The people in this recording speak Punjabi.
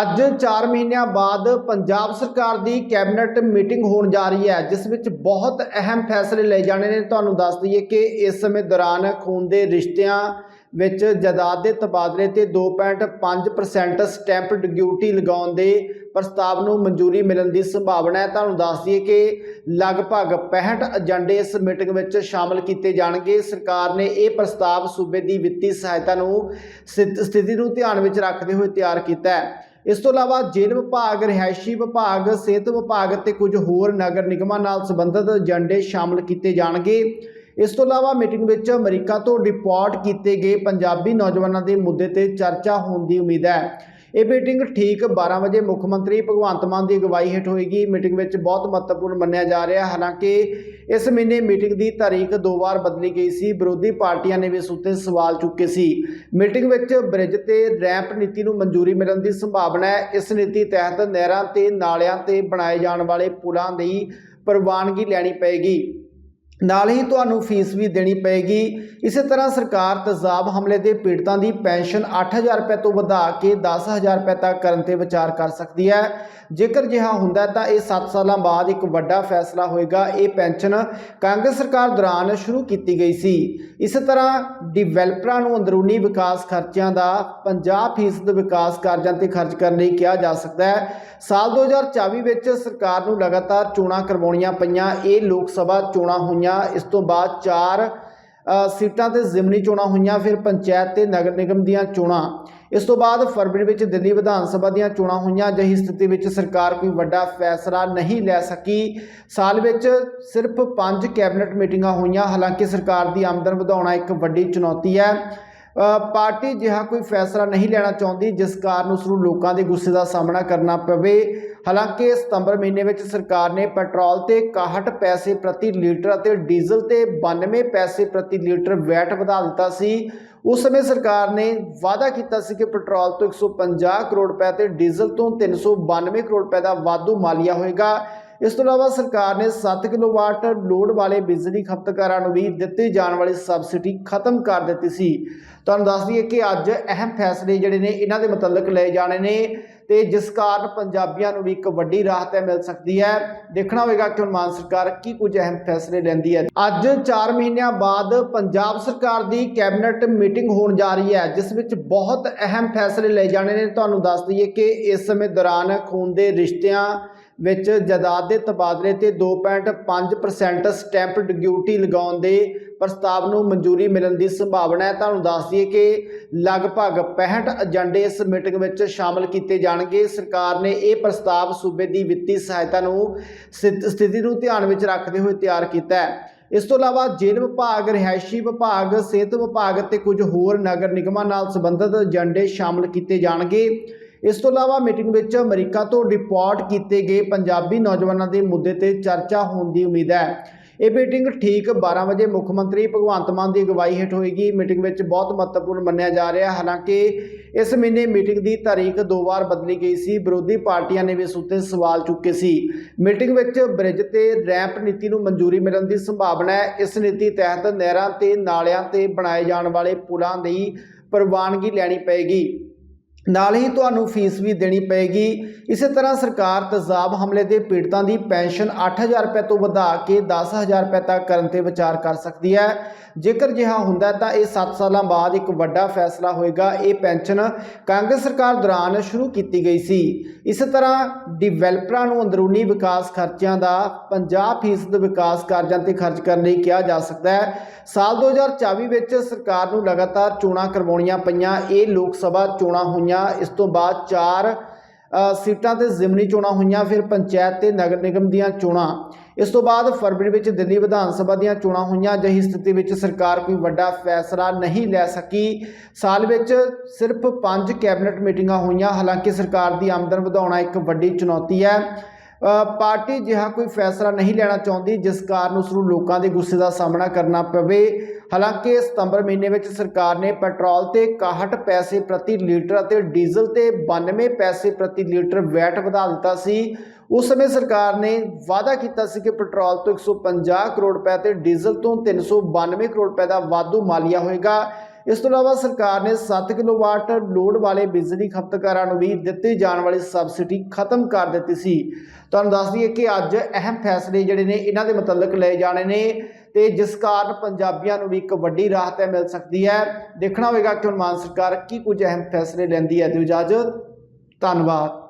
ਅੱਜ 4 ਮਹੀਨਿਆਂ ਬਾਅਦ ਪੰਜਾਬ ਸਰਕਾਰ ਦੀ ਕੈਬਨਿਟ ਮੀਟਿੰਗ ਹੋਣ ਜਾ ਰਹੀ ਹੈ, ਜਿਸ ਵਿੱਚ ਬਹੁਤ ਅਹਿਮ ਫੈਸਲੇ ਲਏ ਜਾਣੇ ਨੇ। ਤੁਹਾਨੂੰ ਦੱਸ ਦਈਏ ਕਿ ਇਸ ਸਮੇਂ ਦੌਰਾਨ ਖੂਨ ਦੇ ਰਿਸ਼ਤਿਆਂ ਵਿੱਚ ਜਾਇਦਾਦ ਦੇ ਤਬਾਦਲੇ ਤੇ 2.5% ਸਟੈਂਪ ਡਿਊਟੀ ਲਗਾਉਣ ਦੇ ਪ੍ਰਸਤਾਵ ਨੂੰ ਮਨਜ਼ੂਰੀ ਮਿਲਣ ਦੀ ਸੰਭਾਵਨਾ ਹੈ। ਤੁਹਾਨੂੰ ਦੱਸ ਦਈਏ ਕਿ ਲਗਭਗ 65 ਏਜੰਡੇ ਇਸ ਮੀਟਿੰਗ ਵਿੱਚ ਸ਼ਾਮਲ ਕੀਤੇ ਜਾਣਗੇ। ਸਰਕਾਰ ਨੇ ਇਹ ਪ੍ਰਸਤਾਵ ਸੂਬੇ ਦੀ ਵਿੱਤੀ ਸਹਾਇਤਾ ਨੂੰ, ਸਥਿ- ਸਥਿਤੀ ਨੂੰ ਧਿਆਨ ਵਿੱਚ ਰੱਖਦੇ ਹੋਏ ਤਿਆਰ ਕੀਤਾ ਹੈ। ਇਸ ਤੋਂ ਇਲਾਵਾ ਜੇਲ੍ਹ ਵਿਭਾਗ, ਰਿਹਾਇਸ਼ੀ ਵਿਭਾਗ, ਸਿਹਤ ਵਿਭਾਗ ਅਤੇ ਕੁਝ ਹੋਰ ਨਗਰ ਨਿਗਮਾਂ ਨਾਲ ਸੰਬੰਧਿਤ ਏਜੰਡੇ ਸ਼ਾਮਲ ਕੀਤੇ ਜਾਣਗੇ। ਇਸ ਤੋਂ ਇਲਾਵਾ ਮੀਟਿੰਗ ਵਿੱਚ ਅਮਰੀਕਾ ਤੋਂ ਡਿਪੋਰਟ ਕੀਤੇ ਗਏ ਪੰਜਾਬੀ ਨੌਜਵਾਨਾਂ ਦੇ ਮੁੱਦੇ ਤੇ ਚਰਚਾ ਹੋਣ ਦੀ ਉਮੀਦ ਹੈ। ਇਹ ਮੀਟਿੰਗ ਠੀਕ 12 ਵਜੇ ਮੁੱਖ ਮੰਤਰੀ ਭਗਵੰਤ ਮਾਨ ਦੀ ਅਗਵਾਈ ਹੇਠ ਹੋਏਗੀ। ਮੀਟਿੰਗ ਵਿੱਚ ਬਹੁਤ ਮਹੱਤਵਪੂਰਨ ਮੰਨਿਆ ਜਾ ਰਿਹਾ। ਹਾਲਾਂਕਿ ਇਸ ਮਹੀਨੇ ਮੀਟਿੰਗ ਦੀ ਤਾਰੀਖ ਦੋ ਵਾਰ ਬਦਲੀ ਗਈ ਸੀ। ਵਿਰੋਧੀ ਪਾਰਟੀਆਂ ਨੇ ਵੀ ਇਸ ਉੱਤੇ ਸਵਾਲ ਚੁੱਕੇ ਸੀ। ਮੀਟਿੰਗ ਵਿੱਚ ਬ੍ਰਿਜ ਤੇ ਰੈਂਪ ਨੀਤੀ ਨੂੰ ਮਨਜ਼ੂਰੀ ਮਿਲਣ ਦੀ ਸੰਭਾਵਨਾ ਹੈ। ਇਸ ਨੀਤੀ ਤਹਿਤ ਨਹਿਰਾਂ ਤੇ ਨਾਲਿਆਂ ਤੇ ਬਣਾਏ ਜਾਣ ਵਾਲੇ ਪੁਲਾਂ ਦੀ ਪ੍ਰਵਾਨਗੀ ਲੈਣੀ ਪਏਗੀ। ਨਾਲ ਹੀ ਤੁਹਾਨੂੰ ਫੀਸ ਵੀ ਦੇਣੀ ਪਏਗੀ। ਇਸੇ ਤਰ੍ਹਾਂ ਸਰਕਾਰ ਤਜ਼ਾਬ ਹਮਲੇ ਦੇ ਪੀੜਤਾਂ ਦੀ ਪੈਨਸ਼ਨ 8000 ਰੁਪਏ ਤੋਂ ਵਧਾ ਕੇ 10000 ਰੁਪਏ ਤੱਕ ਕਰਨ ਤੇ ਵਿਚਾਰ ਕਰ ਸਕਦੀ ਹੈ। ਜੇਕਰ ਜਿਹਾ ਹੁੰਦਾ ਤਾਂ ਇਹ 7 ਸਾਲਾਂ ਬਾਅਦ ਇੱਕ ਵੱਡਾ ਫੈਸਲਾ ਹੋਏਗਾ। ਇਹ ਪੈਨਸ਼ਨ ਕਾਂਗਰਸ ਸਰਕਾਰ ਦੌਰਾਨ ਸ਼ੁਰੂ ਕੀਤੀ ਗਈ ਸੀ। ਇਸੇ ਤਰ੍ਹਾਂ ਡਿਵੈਲਪਰਾਂ ਨੂੰ ਅੰਦਰੂਨੀ ਵਿਕਾਸ ਖਰਚਿਆਂ ਦਾ 50% ਵਿਕਾਸ ਕਾਰਜਾਂ ਤੇ ਖਰਚ ਕਰਨ ਲਈ ਕਿਹਾ ਜਾ ਸਕਦਾ ਹੈ। ਸਾਲ 2024 ਵਿੱਚ ਸਰਕਾਰ ਨੂੰ ਲਗਾਤਾਰ ਚੋਣਾਂ ਕਰਵਾਉਣੀਆਂ ਪਈਆਂ। ਇਹ ਲੋਕ ਸਭਾ ਚੋਣਾਂ ਹੋਈਆਂ ਇਸ ਤੋਂ ਬਾਅਦ ਚਾਰ ਸੀਟਾਂ ਤੇ ਜ਼ਿਮਨੀ ਚੋਣਾਂ ਹੋਈਆਂ, ਫਿਰ ਪੰਚਾਇਤ ਤੇ ਨਗਰ ਨਿਗਮ ਦੀਆਂ ਚੋਣਾਂ। ਇਸ ਤੋਂ ਬਾਅਦ ਫਰਵਰੀ ਵਿੱਚ ਦਿੱਲੀ ਵਿਧਾਨ ਸਭਾ ਦੀਆਂ ਚੋਣਾਂ ਹੋਈਆਂ। ਅਜਿਹੀ ਸਥਿਤੀ ਵਿੱਚ ਸਰਕਾਰ ਕੋਈ ਵੱਡਾ ਫੈਸਲਾ ਨਹੀਂ ਲੈ ਸਕੀ। ਸਾਲ ਵਿੱਚ ਸਿਰਫ 5 ਕੈਬਨਿਟ ਮੀਟਿੰਗਾਂ ਹੋਈਆਂ। ਹਾਲਾਂਕਿ ਸਰਕਾਰ ਦੀ ਆਮਦਨ ਵਧਾਉਣਾ ਇੱਕ ਵੱਡੀ ਚੁਣੌਤੀ ਹੈ। ਪਾਰਟੀ ਜਿਹਾ ਕੋਈ ਫੈਸਲਾ ਨਹੀਂ ਲੈਣਾ ਚਾਹੁੰਦੀ, ਜਿਸ ਕਾਰਨ ਉਸ ਨੂੰ ਲੋਕਾਂ ਦੇ ਗੁੱਸੇ ਦਾ ਸਾਹਮਣਾ ਕਰਨਾ ਪਵੇ। ਹਾਲਾਂਕਿ ਸਤੰਬਰ ਮਹੀਨੇ ਵਿੱਚ ਸਰਕਾਰ ਨੇ ਪੈਟਰੋਲ ਤੇ 61 ਪੈਸੇ ਪ੍ਰਤੀ ਲੀਟਰ ਅਤੇ ਡੀਜ਼ਲ ਤੇ 92 ਪੈਸੇ ਪ੍ਰਤੀ ਲੀਟਰ ਵੈਟ ਵਧਾ ਦਿੱਤਾ ਸੀ। ਉਸ ਸਮੇਂ ਸਰਕਾਰ ਨੇ ਵਾਅਦਾ ਕੀਤਾ ਸੀ ਕਿ ਪੈਟਰੋਲ ਤੋਂ 150 ਕਰੋੜ ਰੁਪਏ ਤੇ ਡੀਜ਼ਲ ਤੋਂ 392 ਕਰੋੜ ਰੁਪਏ ਦਾ ਵਾਧੂ ਮਾਲੀਆ ਹੋਏਗਾ। ਇਸ ਤੋਂ ਇਲਾਵਾ ਸਰਕਾਰ ਨੇ 7 ਕਿਲੋਵਾਟ ਲੋਡ ਵਾਲੇ ਬਿਜਲੀ ਖਪਤਕਾਰਾਂ ਨੂੰ ਵੀ ਦਿੱਤੀ ਜਾਣ ਵਾਲੀ ਸਬਸਿਡੀ ਖਤਮ ਕਰ ਦਿੱਤੀ ਸੀ। ਤੁਹਾਨੂੰ ਦੱਸ ਦਈਏ ਕਿ ਅੱਜ ਅਹਿਮ ਫੈਸਲੇ ਜਿਹੜੇ ਨੇ, ਇਹਨਾਂ ਦੇ ਮੁਤਲਕ ਲਏ ਜਾਣੇ ਨੇ ਤੇ ਜਿਸ ਕਾਰਨ ਪੰਜਾਬੀਆਂ ਨੂੰ ਵੀ ਇੱਕ ਵੱਡੀ ਰਾਹਤ ਹੈ ਮਿਲ ਸਕਦੀ ਹੈ। ਦੇਖਣਾ ਹੋਵੇਗਾ ਕਿ ਹੁਣ ਮਾਨ ਸਰਕਾਰ ਕੀ ਕੁਝ ਅਹਿਮ ਫੈਸਲੇ ਲੈਂਦੀ ਹੈ। ਅੱਜ 4 ਮਹੀਨਿਆਂ ਬਾਅਦ ਪੰਜਾਬ ਸਰਕਾਰ ਦੀ ਕੈਬਨਿਟ ਮੀਟਿੰਗ ਹੋਣ ਜਾ ਰਹੀ ਹੈ, ਜਿਸ ਵਿੱਚ ਬਹੁਤ ਅਹਿਮ ਫੈਸਲੇ ਲਏ ਜਾਣੇ ਨੇ। ਤੁਹਾਨੂੰ ਦੱਸ ਦਈਏ ਕਿ ਇਸ ਸਮੇਂ ਦੌਰਾਨ ਖੂਨ ਦੇ ਰਿਸ਼ਤਿਆਂ ਵਿੱਚ ਜਾਇਦਾਦ ਦੇ ਤਬਾਦਲੇ ਤੇ 2.5% ਸਟੈਂਪ ਡਿਊਟੀ ਲਗਾਉਣ ਦੇ ਪ੍ਰਸਤਾਵ ਨੂੰ ਮਨਜ਼ੂਰੀ ਮਿਲਣ ਦੀ ਸੰਭਾਵਨਾ ਹੈ। ਤੁਹਾਨੂੰ ਦੱਸ ਦਈਏ ਕਿ ਲਗਭਗ 65 ਏਜੰਡੇ ਇਸ ਮੀਟਿੰਗ ਵਿੱਚ ਸ਼ਾਮਲ ਕੀਤੇ ਜਾਣਗੇ। ਸਰਕਾਰ ਨੇ ਇਹ ਪ੍ਰਸਤਾਵ ਸੂਬੇ ਦੀ ਵਿੱਤੀ ਸਹਾਇਤਾ ਨੂੰ ਸਥਿ- ਸਥਿਤੀ ਨੂੰ ਧਿਆਨ ਵਿੱਚ ਰੱਖਦੇ ਹੋਏ ਤਿਆਰ ਕੀਤਾ ਹੈ। ਇਸ ਤੋਂ ਇਲਾਵਾ ਜੇਲ੍ਹ ਵਿਭਾਗ, ਰਿਹਾਇਸ਼ੀ ਵਿਭਾਗ, ਸਿਹਤ ਵਿਭਾਗ ਅਤੇ ਕੁਝ ਹੋਰ ਨਗਰ ਨਿਗਮਾਂ ਨਾਲ ਸੰਬੰਧਿਤ ਏਜੰਡੇ ਸ਼ਾਮਲ ਕੀਤੇ ਜਾਣਗੇ। ਇਸ ਤੋਂ ਇਲਾਵਾ ਮੀਟਿੰਗ ਵਿੱਚ ਅਮਰੀਕਾ ਤੋਂ ਡਿਪੋਰਟ ਕੀਤੇ ਗਏ ਪੰਜਾਬੀ ਨੌਜਵਾਨਾਂ ਦੇ ਮੁੱਦੇ ਤੇ ਚਰਚਾ ਹੋਣ ਦੀ ਉਮੀਦ ਹੈ। ਇਹ ਮੀਟਿੰਗ ਠੀਕ 12 ਵਜੇ ਮੁੱਖ ਮੰਤਰੀ ਭਗਵੰਤ ਮਾਨ ਦੀ ਅਗਵਾਈ ਹੇਠ ਹੋਏਗੀ। ਮੀਟਿੰਗ ਵਿੱਚ ਬਹੁਤ ਮਹੱਤਵਪੂਰਨ ਮੰਨਿਆ ਜਾ ਰਿਹਾ ਹਾਲਾਂਕਿ ਇਸ ਮਹੀਨੇ ਮੀਟਿੰਗ ਦੀ ਤਾਰੀਖ ਦੋ ਵਾਰ ਬਦਲੀ ਗਈ ਸੀ। ਵਿਰੋਧੀ ਪਾਰਟੀਆਂ ਨੇ ਵੀ ਇਸ ਉੱਤੇ ਸਵਾਲ ਚੁੱਕੇ ਸੀ। ਮੀਟਿੰਗ ਵਿੱਚ ਬ੍ਰਿਜ ਤੇ ਰੈਂਪ ਨੀਤੀ ਨੂੰ ਮਨਜ਼ੂਰੀ ਮਿਲਣ ਦੀ ਸੰਭਾਵਨਾ ਹੈ। ਇਸ ਨੀਤੀ ਤਹਿਤ ਨਹਿਰਾਂ ਤੇ ਨਾਲਿਆਂ ਤੇ ਬਣਾਏ ਜਾਣ ਵਾਲੇ ਪੁਲਾਂ ਦੀ ਪ੍ਰਵਾਨਗੀ ਲੈਣੀ ਪਏਗੀ। ਨਾਲ ਹੀ ਤੁਹਾਨੂੰ ਫੀਸ ਵੀ ਦੇਣੀ ਪਏਗੀ। ਇਸੇ ਤਰ੍ਹਾਂ ਸਰਕਾਰ ਤਜ਼ਾਬ ਹਮਲੇ ਦੇ ਪੀੜਤਾਂ ਦੀ ਪੈਨਸ਼ਨ 8000 ਰੁਪਏ ਤੋਂ ਵਧਾ ਕੇ 10000 ਰੁਪਏ ਤੱਕ ਕਰਨ ਤੇ ਵਿਚਾਰ ਕਰ ਸਕਦੀ ਹੈ। ਜੇਕਰ ਜਿਹਾ ਹੁੰਦਾ ਤਾਂ ਇਹ 7 ਸਾਲਾਂ ਬਾਅਦ ਇੱਕ ਵੱਡਾ ਫੈਸਲਾ ਹੋਏਗਾ। ਇਹ ਪੈਨਸ਼ਨ ਕਾਂਗਰਸ ਸਰਕਾਰ ਦੌਰਾਨ ਸ਼ੁਰੂ ਕੀਤੀ ਗਈ ਸੀ। ਇਸੇ ਤਰ੍ਹਾਂ ਡਿਵੈਲਪਰਾਂ ਨੂੰ ਅੰਦਰੂਨੀ ਵਿਕਾਸ ਖਰਚਿਆਂ ਦਾ 50% ਵਿਕਾਸ ਕਾਰਜਾਂ ਤੇ ਖਰਚ ਕਰਨ ਲਈ ਕਿਹਾ ਜਾ ਸਕਦਾ ਹੈ। ਸਾਲ 2024 ਵਿੱਚ ਸਰਕਾਰ ਨੂੰ ਲਗਾਤਾਰ ਚੋਣਾਂ ਕਰਵਾਉਣੀਆਂ ਪਈਆਂ। ਇਹ ਲੋਕ ਸਭਾ ਚੋਣਾਂ ਹੋਈਆਂ ਇਸ ਤੋਂ ਬਾਅਦ ਚਾਰ ਸੀਟਾਂ ਤੇ ਜ਼ਿਮਨੀ ਚੋਣਾਂ ਹੋਈਆਂ, ਫਿਰ ਪੰਚਾਇਤ ਤੇ ਨਗਰ ਨਿਗਮ ਦੀਆਂ ਚੋਣਾਂ। ਇਸ ਤੋਂ ਬਾਅਦ ਫਰਵਰੀ ਵਿੱਚ ਦਿੱਲੀ ਵਿਧਾਨ ਸਭਾ ਦੀਆਂ ਚੋਣਾਂ ਹੋਈਆਂ, ਅਜਿਹੀ ਸਥਿਤੀ ਵਿੱਚ ਸਰਕਾਰ ਕੋਈ ਵੱਡਾ ਫੈਸਲਾ ਨਹੀਂ ਲੈ ਸਕੀ। ਸਾਲ ਵਿੱਚ ਸਿਰਫ 5 ਕੈਬਨਿਟ ਮੀਟਿੰਗਾਂ ਹੋਈਆਂ, ਹਾਲਾਂਕਿ ਸਰਕਾਰ ਦੀ ਆਮਦਨ ਵਧਾਉਣਾ ਇੱਕ ਵੱਡੀ ਚੁਣੌਤੀ ਹੈ। ਪਾਰਟੀ ਜਿਹਾ ਕੋਈ ਫੈਸਲਾ ਨਹੀਂ ਲੈਣਾ ਚਾਹੁੰਦੀ, ਜਿਸ ਕਾਰਨ ਉਸ ਨੂੰ ਲੋਕਾਂ ਦੇ ਗੁੱਸੇ ਦਾ ਸਾਹਮਣਾ ਕਰਨਾ ਪਵੇ। ਹਾਲਾਂਕਿ ਸਤੰਬਰ ਮਹੀਨੇ ਵਿੱਚ ਸਰਕਾਰ ਨੇ ਪੈਟਰੋਲ ਤੇ 61 ਪੈਸੇ ਪ੍ਰਤੀ ਲੀਟਰ ਅਤੇ ਡੀਜ਼ਲ ਤੇ 92 ਪੈਸੇ ਪ੍ਰਤੀ ਲੀਟਰ ਵੈਟ ਵਧਾ ਦਿੱਤਾ ਸੀ। ਉਸ ਸਮੇਂ ਸਰਕਾਰ ਨੇ ਵਾਅਦਾ ਕੀਤਾ ਸੀ ਕਿ ਪੈਟਰੋਲ ਤੋਂ 150 ਕਰੋੜ ਰੁਪਏ ਤੇ ਡੀਜ਼ਲ ਤੋਂ 392 ਕਰੋੜ ਰੁਪਏ ਦਾ ਵਾਧੂ ਮਾਲੀਆ ਹੋਏਗਾ। ਇਸ ਤੋਂ ਇਲਾਵਾ ਸਰਕਾਰ ਨੇ 7 ਕਿਲੋਵਾਟ ਲੋਡ ਵਾਲੇ ਬਿਜਲੀ ਖਪਤਕਾਰਾਂ ਨੂੰ ਵੀ ਦਿੱਤੀ ਜਾਣ ਵਾਲੀ ਸਬਸਿਡੀ ਖਤਮ ਕਰ ਦਿੱਤੀ ਸੀ। ਤੁਹਾਨੂੰ ਦੱਸ ਦਈਏ ਕਿ ਅੱਜ ਅਹਿਮ ਫੈਸਲੇ ਜਿਹੜੇ ਨੇ, ਇਹਨਾਂ ਦੇ ਮੁਤਲਕ ਲਏ ਜਾਣੇ ਨੇ ਤੇ ਜਿਸ ਕਾਰਨ ਪੰਜਾਬੀਆਂ ਨੂੰ ਵੀ ਇੱਕ ਵੱਡੀ ਰਾਹਤ ਹੈ ਮਿਲ ਸਕਦੀ ਹੈ। ਦੇਖਣਾ ਹੋਵੇਗਾ ਕਿ ਹੁਣ ਮਾਨ ਸਰਕਾਰ ਕੀ ਕੁਝ ਅਹਿਮ ਫੈਸਲੇ ਲੈਂਦੀ ਹੈ। ਦਿਓ ਧੰਨਵਾਦ।